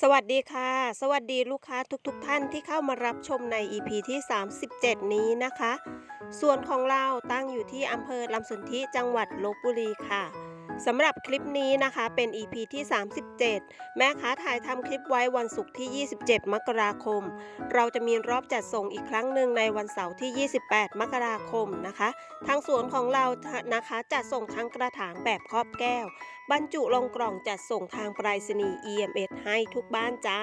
สวัสดีค่ะ สวัสดีลูกค้าทุกๆทท่านที่เข้ามารับชมใน EP ที่ 37 นี้นะคะ ส่วนของเราตั้งอยู่ที่อำเภอลำสนธิจังหวัดลบบุรีค่ะ สำหรับคลิปนี้นะคะเป็น EP ที่ 37 แม่ค้าถ่ายทำคลิปไว้วันศุกร์ที่ 27 มกราคม เราจะมีรอบจัดส่งอีกครั้งหนึ่งในวันเสาร์ที่ 28 มกราคมนะคะ ทางสวนของเรานะคะจัดส่งทั้งกระถางแบบครอบแก้ว บรรจุลงกล่องจัดส่งทางไปรษณีย์ EMS ให้ทุกบ้านจ้า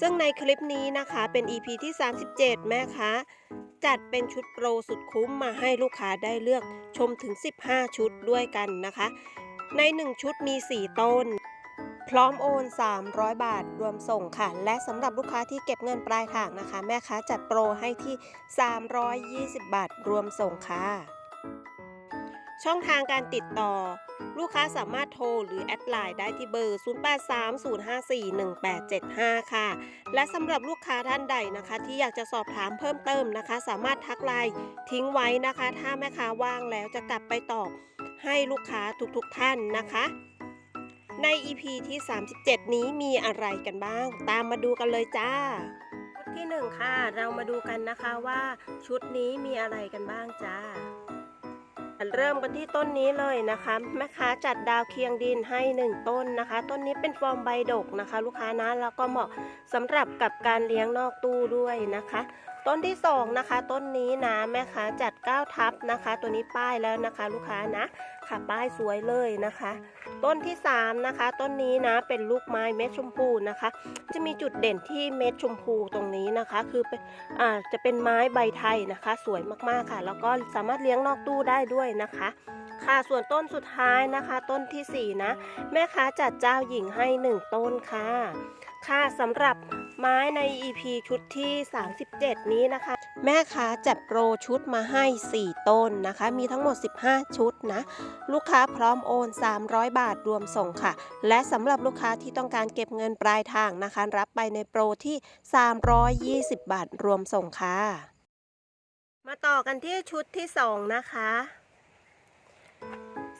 ซึ่งในคลิปนี้นะคะเป็น EP ที่ 37 แม่ค้า จัดเป็นชุดโปรสุดคุ้มมาให้ลูกค้าได้เลือกชมถึง 15 ชุดด้วยกันนะคะ ใน 1 ชุดมี 4 ต้น พร้อมโอน 300 บาทรวมส่งค่ะ และสำหรับลูกค้าที่เก็บเงินปลายทางนะคะ แม่ค้าจัดโปรให้ที่ 320 บาทรวมส่งค่ะช่องทางการติดต่อ ลูกค้าสามารถโทรหรือแอดไลน์ได้ที่เบอร์ 0830541875 ค่ะ และสำหรับลูกค้าท่านใดนะคะ ที่อยากจะสอบถามเพิ่มเติมนะคะ สามารถทักไลน์ทิ้งไว้นะคะ ถ้าแม่ค้าว่างแล้วจะกลับไปตอบให้ลูกค้าทุกๆท่านนะคะ ใน EP ที่ 37 นี้มีอะไรกันบ้าง ตามมาดูกันเลยจ้าชุดที่ 1 ค่ะ เรามาดูกันนะคะว่าชุดนี้มีอะไรกันบ้างจ้า เริ่มกันที่ต้นนี้เลยนะคะแม่ค้าจัดดาวเคียงดินให้ 1 ต้นนะคะ ต้นนี้เป็นฟอร์มใบดกนะคะ ลูกค้านะแล้วก็เหมาะสำหรับกับการเลี้ยงนอกตู้ด้วยนะคะ ต้นที่2นะคะ ต้นนี้นะแม่ค้าจัด9ทับนะคะ ตัวนี้ป้ายแล้วนะคะ ลูกค้านะ ค่ะ ป้ายสวยเลยนะคะ ต้นที่ 3 นะคะ ต้นนี้นะเป็นลูกไม้เม็ดชมพูนะคะ จะมีจุดเด่นที่เม็ดชมพูตรงนี้นะคะ คือเป็นอ่าจะเป็นไม้ใบไทยนะคะ สวยมากๆค่ะ แล้วก็สามารถเลี้ยงนอกตู้ได้ด้วยนะคะค่ะส่วนต้นสุดท้ายนะคะ ต้นทีสี่4 นะ แม่ค้าจัดเจ้าหญิงให้ 1 ต้นค่ะ ค่ะสำหรับไม้ใน EP ชุดที่ 37 นี้นะคะ แม่ค้าจัดโปรชุดมาให้ 4 ต้นนะคะ มีทั้งหมด 15 ชุดนะ ลูกค้าพร้อมโอน 300 บาทรวมส่งค่ะ และสำหรับลูกค้าที่ต้องการเก็บเงินปลายทางนะคะ รับไปในโปรที่ 320 บาทรวมส่งค่ะ มาต่อกันที่ชุดที่ 2 นะคะ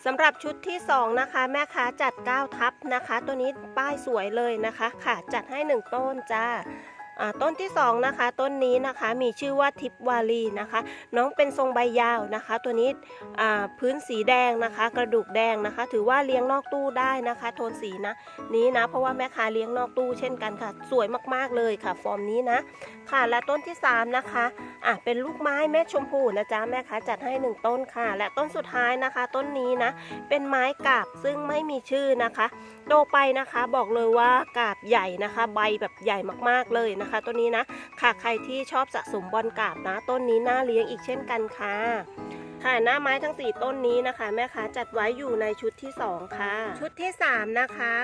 สำหรับชุดที่ 2 นะคะ แม่ค้าจัด 9 ทับนะคะ ตัวนี้ป้ายสวยเลยนะคะ ค่ะ จัดให้ 1 ต้นจ้าอ่า ต้นที่ 2 นะคะ ต้นนี้นะคะมีชื่อว่าทิพวาลีนะคะ น้องเป็นทรงใบยาวนะคะ ตัวนี้พื้นสีแดงนะคะ กระดูกแดงนะคะ ถือว่าเลี้ยงนอกตู้ได้นะคะ โทนสีนะนี้นะ เพราะว่าแม่ค้าเลี้ยงนอกตู้เช่นกันค่ะ สวยมากๆเลยค่ะ ฟอร์มนี้นะค่ะและต้นที่ 3 นะคะ อะเป็นลูกไม้เม็ดชมพูนะจ๊ะแม่ค้าจัดให้ 1 ต้นค่ะ และต้นสุดท้ายนะคะ ต้นนี้นะ เป็นไม้กาบซึ่งไม่มีชื่อนะคะโตไปนะคะบอกเลยว่ากาบใหญ่นะคะ ใบแบบใหญ่มากๆเลยนะคะต้นนี้นะค่ะใครที่ชอบสะสมบอลกาบนะ ต้นนี้น่าเลี้ยงอีกเช่นกันค่ะค่ะหน้าไม้ทั้ง 4 ต้นนี้นะคะ แม่ค้าจัดไว้อยู่ในชุดที่ 2 ค่ะ ชุดที่ 3 นะคะ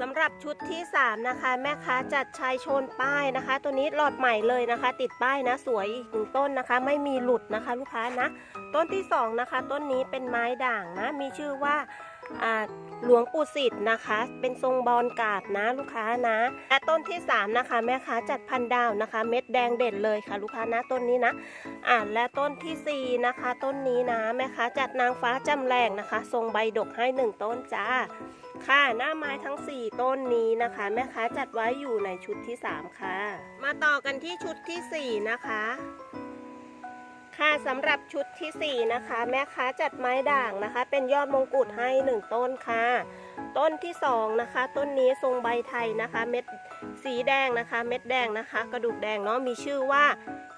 สำหรับชุดที่ 3 นะคะ แม่ค้าจัดชายโชนป้ายนะคะ ตัวนี้หลอดใหม่เลยนะคะ ติดป้ายนะสวยอีกหนึ่งต้นนะคะ ไม่มีหลุดนะคะ ลูกค้านะ ต้นที่ 2 นะคะ ต้นนี้เป็นไม้ด่างนะ มีชื่อว่าหลวงปู่สิทธิ์นะคะ เป็นทรงบอลกาบนะลูกค้านะและต้นที่ 3 นะคะ แม่ค้าจัดพันดาวนะคะ เม็ดแดงเด่นเลยค่ะ ลูกค้านะต้นนี้นะอ่าและต้นทีสี่4นะคะ ต้นนี้นะแม่ค้าจัดนางฟ้าจำแรงนะคะ ทรงใบดกให้ 1 ต้นจ้าค่ะหน้าไม้ทั้ง 4 ต้นนี้นะคะ แม่ค้าจัดไว้อยู่ในชุดที่ 3 ค่ะ มาต่อกันที่ชุดทีสี่4 นะคะ ค่ะสำหรับชุดทีสี่ 4 นะคะ แม่ค้าจัดไม้ด่างนะคะ เป็นยอดมงกุฎให้ 1 ต้นค่ะ ต้นที่ 2 นะคะ ต้นนี้ทรงใบไทยนะคะ เม็ดสีแดงนะคะ เม็ดแดงนะคะ กระดูกแดงเนาะมีชื่อว่า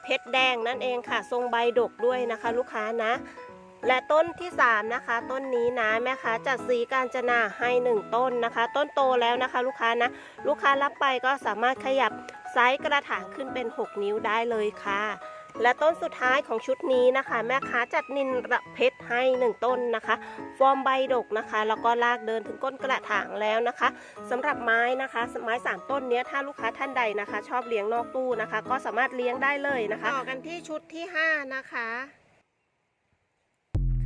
เพชรแดงนั่นเองค่ะ ทรงใบดกด้วยนะคะ ลูกค้านะ และต้นที่ 3 นะคะ ต้นนี้นะแม่ค้าจัดสีการจนาให้ 1 ต้นนะคะ ต้นโตแล้วนะคะ ลูกค้านะ ลูกค้ารับไปก็สามารถขยับไซส์กระถางขึ้นเป็น 6 นิ้วได้เลยค่ะ และต้นสุดท้ายของชุดนี้นะคะ แม่ค้าจัดนินระเพชรให้ 1 ต้นนะคะ ฟอร์มใบดกนะคะ แล้วก็ลากเดินถึงก้นกระถางแล้วนะคะสำหรับไม้นะคะไม้สามต้นเนี้ยถ้าลูกค้าท่านใดนะคะ ชอบเลี้ยงนอกตู้นะคะ ก็สามารถเลี้ยงได้เลยนะคะต่อกันที่ชุดที่ 5 นะคะ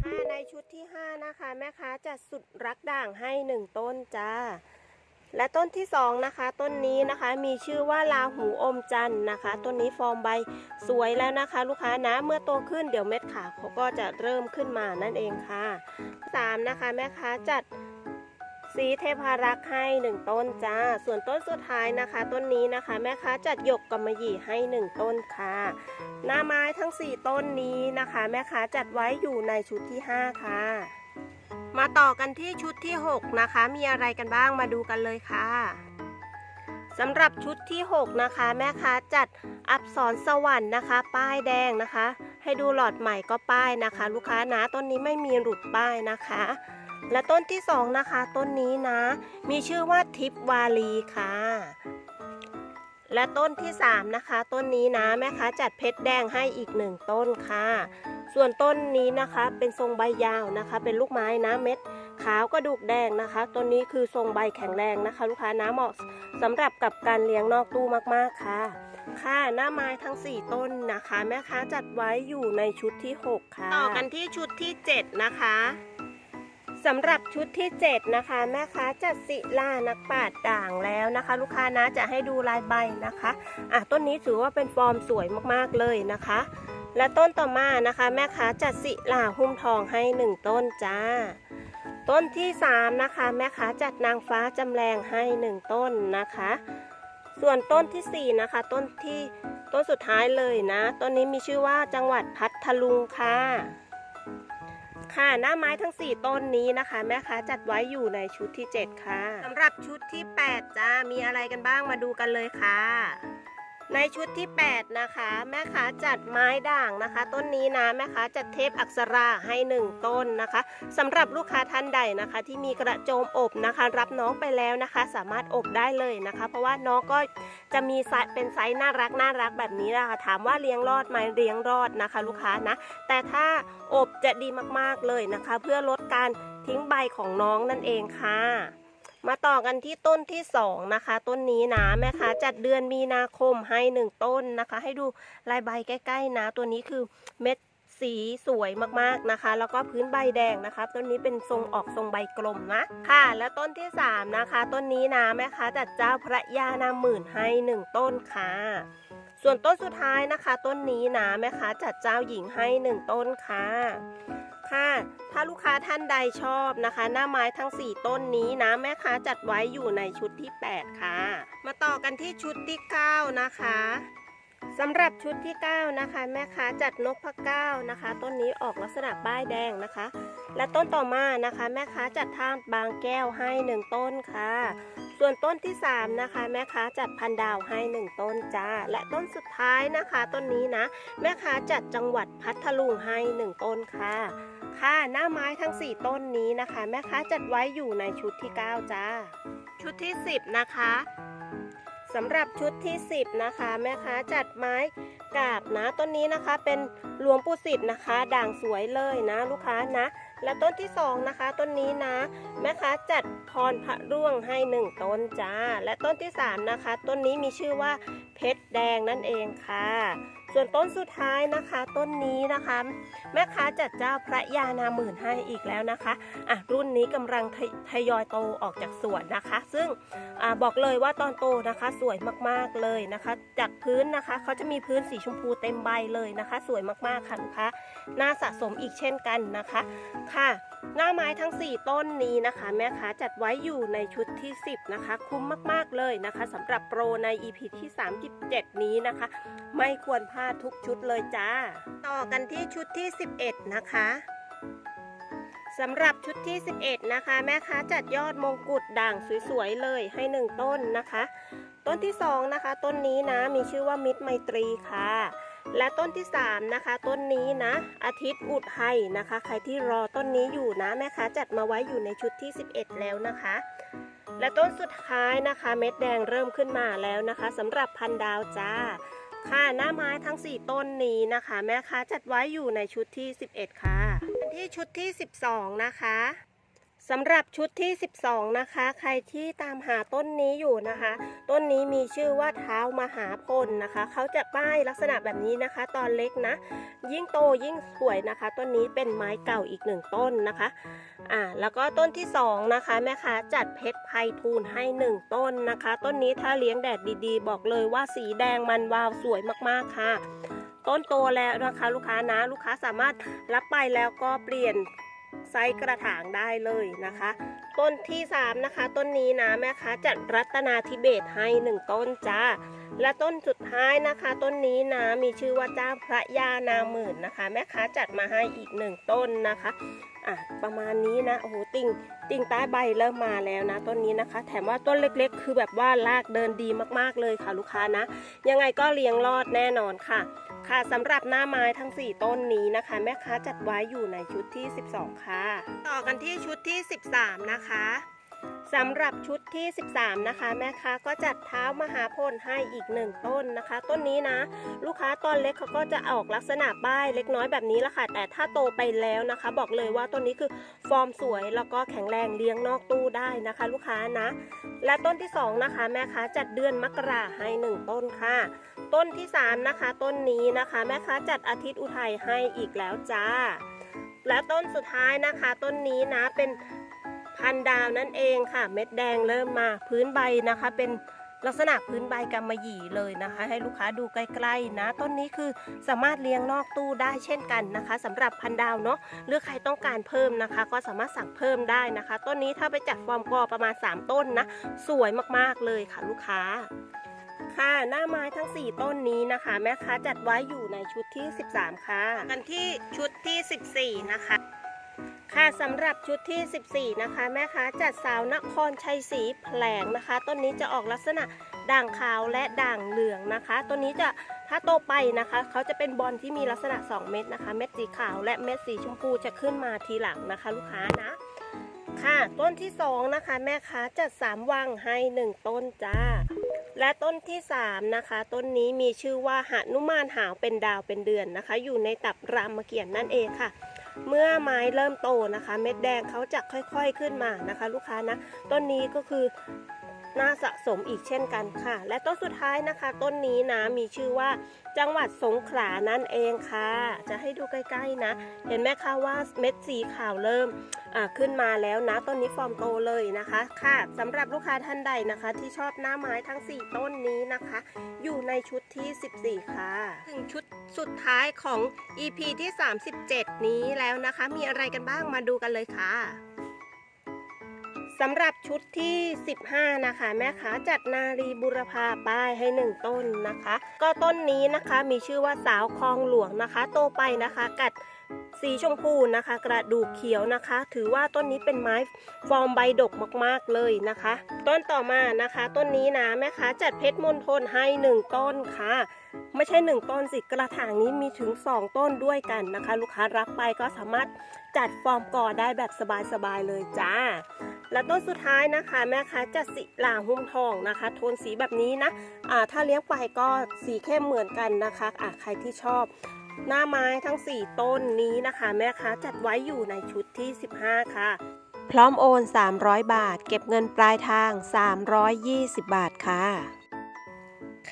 ค่ะในชุดที่ 5 นะคะ แม่ค้าจัดสุดรักด่างให้ 1 ต้นจ้า และต้นที่ 2 นะคะ ต้นนี้นะคะมีชื่อว่าลาหูอมจันนะคะ ต้นนี้ฟอร์มใบสวยแล้วนะคะ ลูกค้านะเมื่อโตขึ้นเดี๋ยวเม็ดขาวเขาก็จะเริ่มขึ้นมานั่นเองค่ะ 3 นะคะ แม่ค้าจัด สีเทพารักษ์ให้หนึ่งต้นจ้า ส่วนต้นสุดท้ายนะคะ ต้นนี้นะคะ แม่ค้าจัดหยกกำมะหยี่ให้หนึ่งต้นค่ะ หน้าไม้ทั้ง 4 ต้นนี้นะคะ แม่ค้าจัดไว้อยู่ในชุดที่ 5 ค่ะ มาต่อกันที่ชุดที่ 6 นะคะ มีอะไรกันบ้างมาดูกันเลยค่ะสำหรับชุดที่ 6 นะคะ แม่ค้าจัดอับสรสวรรค์นะคะ ป้ายแดงนะคะ ให้ดูหลอดใหม่ก็ป้ายนะคะ ลูกค้านะต้นนี้ไม่มีหลุดป้ายนะคะ และต้นที่2นะคะ ต้นนี้นะ มีชื่อว่าทิพวาลีค่ะ และต้นที่3นะคะ ต้นนี้นะแม่ค้าจัดเพชรแดงให้อีกหนึ่งต้นค่ะ ส่วนต้นนี้นะคะเป็นทรงใบยาวนะคะ เป็นลูกไม้นะเม็ดขาวกระดูกแดงนะคะ ต้นนี้คือทรงใบแข็งแรงนะคะ ลูกค้านะเหมาะสำหรับกับการเลี้ยงนอกตู้มากๆค่ะค่ะหน้าไม้ทั้ง 4 ต้นนะคะ แม่ค้าจัดไว้อยู่ในชุดที่ 6 ค่ะ ต่อกันที่ชุดที่ 7 นะคะ สำหรับชุดที่ 7 นะคะ แม่ค้าจัดศิลานักปาดด่างแล้วนะคะ ลูกค้านะจะให้ดูลายใบนะคะอะต้นนี้ถือว่าเป็นฟอร์มสวยมากๆเลยนะคะ และต้นต่อมานะคะ แม่ค้าจัดศิลาหุ้มทองให้ 1 ต้นจ้า ต้นที่ 3 นะคะ แม่ค้าจัดนางฟ้าจำแรงให้ 1 ต้นนะคะ ส่วนต้นทีสี่4 นะคะ ต้นที่ต้นสุดท้ายเลยนะ ต้นนี้มีชื่อว่าจังหวัดพัทลุงค่ะ ค่ะหน้าไม้ทั้ง 4 ต้นนี้นะคะ แม่ค้าจัดไว้อยู่ในชุดที่ 7 ค่ะสำหรับชุดที่ 8 จ้า มีอะไรกันบ้างมาดูกันเลยค่ะ ในชุดที่ 8 นะคะ แม่ค้าจัดไม้ด่างนะคะ ต้นนี้นะแม่ค้าจัดเทปอักษราให้ 1 ต้นนะคะสำหรับลูกค้าท่านใดนะคะ ที่มีกระโจมอบนะคะ รับน้องไปแล้วนะคะ สามารถอบได้เลยนะคะ เพราะว่าน้องก็จะมีไซส์เป็นไซส์น่ารักน่ารักแบบนี้นะคะถามว่าเลี้ยงรอดไหมเลี้ยงรอดนะคะ ลูกค้านะ แต่ถ้าอบจะดีมากๆเลยนะคะ เพื่อลดการทิ้งใบของน้องนั่นเองค่ะ มาต่อกันที่ต้นที่สองนะคะ ต้นนี้นะแม่ค้าจัดเดือนมีนาคมให้หนึ่งต้นนะคะ ให้ดูลายใบใกล้ๆนะ ตัวนี้คือเม็ดสีสวยมากๆนะคะ แล้วก็พื้นใบแดงนะคะต้นนี้เป็นทรงออกทรงใบกลมนะค่ะ แล้วต้นที่สามนะคะ ต้นนี้นะแม่ค้าจัดเจ้าพระยานาหมื่นให้หนึ่งต้นค่ะ ส่วนต้นสุดท้ายนะคะ ต้นนี้นะแม่ค้าจัดเจ้าหญิงให้หนึ่งต้นค่ะ ค่ะ ถ้าลูกค้าท่านใดชอบนะคะ หน้าไม้ทั้ง 4 ต้นนี้นะแม่ค้าจัดไว้อยู่ในชุดที่ 8 ค่ะ มาต่อกันที่ชุดที่ 9 นะคะสำหรับชุดที่ 9 นะคะ แม่ค้าจัดนกพะเก้านะคะ ต้นนี้ออกลักษณะป้ายแดงนะคะ และต้นต่อมานะคะ แม่ค้าจัดท่ามบางแก้วให้ 1 ต้นค่ะ ส่วนต้นที่ 3 นะคะ แม่ค้าจัดพันดาวให้ 1 ต้นจ้า และต้นสุดท้ายนะคะ ต้นนี้นะ แม่ค้าจัดจังหวัดพัทลุงให้ 1 ต้นค่ะ ค่ะ หน้าไม้ทั้ง 4 ต้นนี้นะคะ แม่ค้าจัดไว้อยู่ในชุดที่ 9 จ้า ชุดที่ 10 นะคะสำหรับชุดที่ 10 นะคะแม่ค้าจัดไม้กาบนะต้นนี้นะคะเป็นหลวงปู่สิทธิ์นะคะ ด่างสวยเลยนะลูกค้านะ และต้นที่ 2 นะคะ ต้นนี้นะ แม่ค้าจัดพรพระร่วงให้ 1 ต้นจ้า และต้นที่ 3 นะคะ ต้นนี้มีชื่อว่าเพชรแดงนั่นเองค่ะ ส่วนต้นสุดท้ายนะคะต้นนี้นะคะ แม่ค้าจัดเจ้าพระยานาหมื่นให้อีกแล้วนะคะอะรุ่นนี้กำลังทยทยอยโตออกจากสวนนะคะ ซึ่งอบอกเลยว่าตอนโตนะคะ สวยมากๆเลยนะคะ จากพื้นนะคะเขาจะมีพื้นสีชมพูเต็มใบเลยนะคะ สวยมากๆค่ะลูกค้าน่าสะสมอีกเช่นกันนะคะค่ะ หน้าไม้ทั้ง 4 ต้นนี้นะคะ แม่ค้าจัดไว้อยู่ในชุดที่ 10 นะคะ คุ้มมาก ๆ เลยนะคะสำหรับโปรใน EP ที่ 37 นี้นะคะ ไม่ควรพลาดทุกชุดเลยจ้า ต่อกันที่ชุดที่ 11 นะคะสำหรับชุดที่ 11 นะคะ แม่ค้าจัดยอดมงกุฎด่างสวย ๆ เลยให้ 1 ต้นนะคะ ต้นที่ 2 นะคะ ต้นนี้นะมีชื่อว่ามิตรไมตรีค่ะ และต้นที่ 3 นะคะ ต้นนี้นะ อาทิตย์อุดไห้นะคะ ใครที่รอต้นนี้อยู่นะแม่ค้าจัดมาไว้อยู่ในชุดที่ 11 แล้วนะคะ และต้นสุดท้ายนะคะ เม็ดแดงเริ่มขึ้นมาแล้วนะคะสำหรับพันดาวจ้า ค่ะหน้าไม้ทั้ง 4 ต้นนี้นะคะ แม่ค้าจัดไว้อยู่ในชุดที่ 11 ค่ะที่ชุดที่ 12 นะคะ สำหรับชุดที่ 12 นะคะ ใครที่ตามหาต้นนี้อยู่นะคะ ต้นนี้มีชื่อว่าเท้ามหาพลนะคะ เขาจะป้ายลักษณะแบบนี้นะคะ ตอนเล็กนะ ยิ่งโตยิ่งสวยนะคะ ต้นนี้เป็นไม้เก่าอีกหนึ่งต้นนะคะ อ่า แล้วก็ต้นที่สองนะคะแม่ค้าจัดเพชรไพทูลให้หนึ่งต้นนะคะ ต้นนี้ถ้าเลี้ยงแดดดีๆ บอกเลยว่าสีแดงมันวาวสวยมากๆค่ะ ต้นโตแล้วนะคะลูกค้านะ ลูกค้าสามารถรับไปแล้วก็เปลี่ยน ไซส์กระถางได้เลยนะคะ ต้นที่ 3 นะคะ ต้นนี้นะแม่ค้าจัดรัตนาทิเบตให้ 1 ต้นจ้า และต้นสุดท้ายนะคะ ต้นนี้นะมีชื่อว่าเจ้าพระยานาหมื่นนะคะ แม่ค้าจัดมาให้อีกหนึ่งต้นนะคะ อะประมาณนี้นะโอ้โหติ่งติ่งใต้ใบเริ่มมาแล้วนะต้นนี้นะคะ แถมว่าต้นเล็กๆ คือแบบว่ารากเดินดีมากๆเลยค่ะลูกค้านะ ยังไงก็เลี้ยงรอดแน่นอนค่ะ ค่ะสำหรับหน้าไม้ทั้ง 4 ต้นนี้นะคะ แม่ค้าจัดไว้อยู่ในชุดที่ 12 ค่ะ ต่อกันที่ชุดที่ 13 นะคะ สำหรับชุดที่ 13 นะคะ แม่ค้าก็จัดเท้ามหาพลให้อีกหนึ่งต้นนะคะ ต้นนี้นะ ลูกค้าตอนเล็กเขาก็จะออกลักษณะป้ายเล็กน้อยแบบนี้ละค่ะ แต่ถ้าโตไปแล้วนะคะ บอกเลยว่าต้นนี้คือฟอร์มสวยแล้วก็แข็งแรงเลี้ยงนอกตู้ได้นะคะ ลูกค้านะ และต้นที่ 2 นะคะ แม่ค้าจัดเดือนมกราให้ 1 ต้นค่ะ ต้นที่ 3 นะคะ ต้นนี้นะคะ แม่ค้าจัดอาทิตย์อุทัยให้อีกแล้วจ้าและต้นสุดท้ายนะคะ ต้นนี้นะเป็น พันดาวนั่นเองค่ะ เม็ดแดงเริ่มมาพื้นใบนะคะ เป็นลักษณะพื้นใบกำมะหยี่เลยนะคะ ให้ลูกค้าดูใกล้ๆนะ ต้นนี้คือสามารถเลี้ยงนอกตู้ได้เช่นกันนะคะสำหรับพันดาวเนาะหรือใครต้องการเพิ่มนะคะ ก็สามารถสั่งเพิ่มได้นะคะ ต้นนี้ถ้าไปจัดฟอร์มกอประมาณ 3 ต้นนะ สวยมากๆเลยค่ะลูกค้าค่ะหน้าไม้ทั้ง 4 ต้นนี้นะคะ แม่ค้าจัดไว้อยู่ในชุดที่ 13 ค่ะ กันที่ชุดที่ 14 นะคะ ค่ะสำหรับชุดที่ 14 นะคะแม่ค้าจัดสาวนครชัยศรีแผลงนะคะ ต้นนี้จะออกลักษณะด่างขาวและด่างเหลืองนะคะ ต้นนี้จะถ้าโตไปนะคะ เขาจะเป็นบอลที่มีลักษณะ 2 เม็ดนะคะ เม็ดสีขาวและเม็ดสีชมพูจะขึ้นมาทีหลังนะคะ ลูกค้านะ ค่ะ ต้นที่ 2 นะคะ แม่ค้าจัด 3 วังให้ 1 ต้นจ้าและต้นที่3นะคะต้นนี้มีชื่อว่าหนุมานหาวเป็นดาวเป็นเดือนนะคะ อยู่ในตับรามเกียรตินั่นเองค่ะ เมื่อไม้เริ่มโตนะคะ เม็ดแดงเขาจะค่อยๆขึ้นมานะคะ ลูกค้านะต้นนี้ก็คือ น่าสะสมอีกเช่นกันค่ะ และต้นสุดท้ายนะคะ ต้นนี้นะมีชื่อว่าจังหวัดสงขลานั่นเองค่ะ จะให้ดูใกล้ๆนะ เห็นไหมคะว่าเม็ดสีขาวเริ่มขึ้นมาแล้วนะต้นนี้ฟอร์มโตเลยนะคะค่ะสำหรับลูกค้าท่านใดนะคะ ที่ชอบหน้าไม้ทั้ง 4 ต้นนี้นะคะ อยู่ในชุดที่ 14 ค่ะถึงชุดสุดท้ายของ EP ที่ 37 นี้แล้วนะคะ มีอะไรกันบ้างมาดูกันเลยค่ะ สำหรับชุดที่ 15 นะคะ แม่ค้าจัดนารีบุรพาป้ายให้ 1 ต้นนะคะ ก็ต้นนี้นะคะมีชื่อว่าสาวคลองหลวงนะคะ โตไปนะคะ กัดสีชมพูนะคะ กระดูกเขียวนะคะ ถือว่าต้นนี้เป็นไม้ฟอร์มใบดกมากๆเลยนะคะ ต้นต่อมานะคะ ต้นนี้นะแม่ค้าจัดเพชรมณฑลให้ 1 ต้นค่ะ ไม่ใช่ 1 ต้นสิกระถางนี้มีถึง 2 ต้นด้วยกันนะคะ ลูกค้ารับไปก็สามารถจัดฟอร์มก่อได้แบบสบายๆเลยจ้า และต้นสุดท้ายนะคะแม่ค้าจัดสีหลาหุ้มทองนะคะ โทนสีแบบนี้นะอ่าถ้าเลี้ยงไปก็สีเข้มเหมือนกันนะคะอ่าใครที่ชอบ หน้าไม้ทั้ง 4 ต้นนี้นะคะ แม่ค้าจัดไว้อยู่ในชุดที่ 15 ค่ะ พร้อมโอน 300 บาท เก็บเงินปลายทาง 320 บาทค่ะ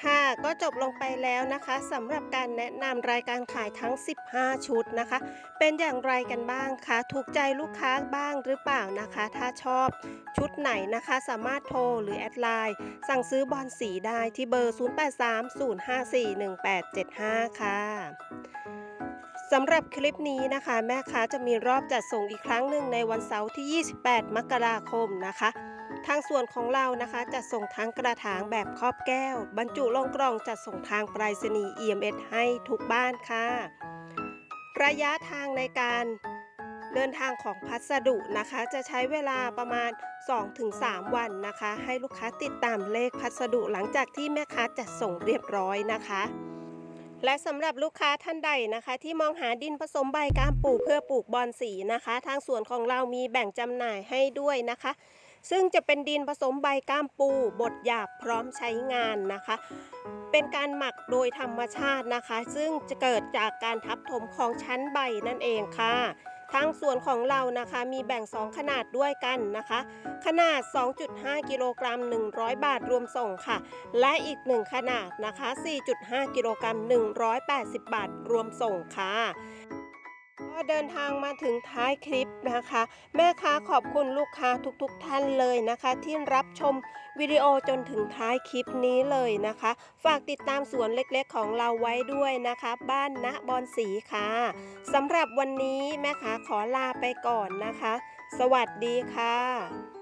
ค่ะก็จบลงไปแล้วนะคะสำหรับการแนะนำรายการขายทั้ง 15 ชุดนะคะ เป็นอย่างไรกันบ้างคะถูกใจลูกค้าบ้างหรือเปล่านะคะ ถ้าชอบชุดไหนนะคะสามารถโทรหรือแอดไลน์สั่งซื้อบอลสีได้ที่เบอร์ 0830541875 ค่ะสำหรับคลิปนี้นะคะ แม่ค้าจะมีรอบจัดส่งอีกครั้งหนึ่งในวันเสาร์ที่ 28 มกราคมนะคะ ทางส่วนของเรานะคะจะส่งทั้งกระถางแบบครอบแก้ว บรรจุลงกล่องจัดส่งทางไปรษณีย์ EMS ให้ทุกบ้านค่ะ ระยะทางในการเดินทางของพัสดุนะคะ จะใช้เวลาประมาณ 2-3 วันนะคะ ให้ลูกค้าติดตามเลขพัสดุหลังจากที่แม่ค้าจัดส่งเรียบร้อยนะคะและสำหรับลูกค้าท่านใดนะคะ ที่มองหาดินผสมใบกามปลูกเพื่อปลูกบอนสีนะคะ ทางส่วนของเรามีแบ่งจำหน่ายให้ด้วยนะคะ ซึ่งจะเป็นดินผสมใบก้ามปูบดหยาบพร้อมใช้งานนะคะ เป็นการหมักโดยธรรมชาตินะคะ ซึ่งจะเกิดจากการทับถมของชั้นใบนั่นเองค่ะทางส่วนของเรานะคะมีแบ่ง 2 ขนาดด้วยกันนะคะ ขนาด 2.5 กิโลกรัม 100 บาทรวมส่งค่ะ และอีก 1 ขนาดนะคะ 4.5 กิโลกรัม 180 บาทรวมส่งค่ะ ก็เดินทางมาถึงท้ายคลิปนะคะ แม่ค้าขอบคุณลูกค้าทุกๆท่านเลยนะคะ ที่รับชมวิดีโอจนถึงท้ายคลิปนี้เลยนะคะ ฝากติดตามสวนเล็กๆของเราไว้ด้วยนะคะ บ้านณบอนสีค่ะสำหรับวันนี้แม่ค้าขอลาไปก่อนนะคะ สวัสดีค่ะ